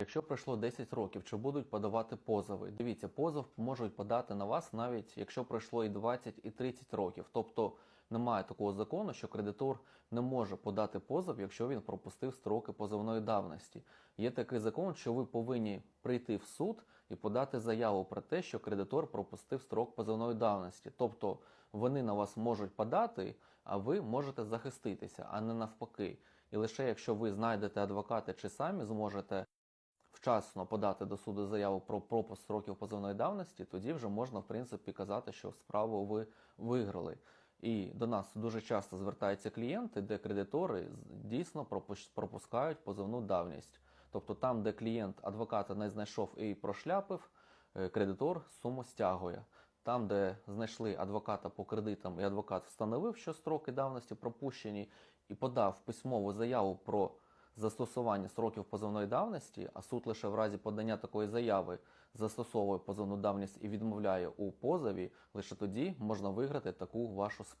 Якщо пройшло 10 років, чи будуть подавати позови? Дивіться, позов можуть подати на вас навіть якщо пройшло і 20, і 30 років. Тобто немає такого закону, що кредитор не може подати позов, якщо він пропустив строки позовної давності. Є такий закон, що ви повинні прийти в суд і подати заяву про те, що кредитор пропустив строк позовної давності. Тобто вони на вас можуть подати, а ви можете захиститися, а не навпаки. І лише якщо ви знайдете адвоката чи самі зможете вчасно подати до суду заяву про пропуск строків позовної давності, тоді вже можна в принципі казати, що справу ви виграли. І до нас дуже часто звертаються клієнти, де кредитори дійсно пропускають позовну давність. Тобто там, де клієнт адвоката не знайшов і прошляпив, е, кредитор суму стягує. Там, де знайшли адвоката по кредитам, і адвокат встановив, що строки давності пропущені, і подав письмову заяву про застосування сроків позовної давності, а суд лише в разі подання такої заяви застосовує позовну давність і відмовляє у позові, лише тоді можна виграти таку вашу справу.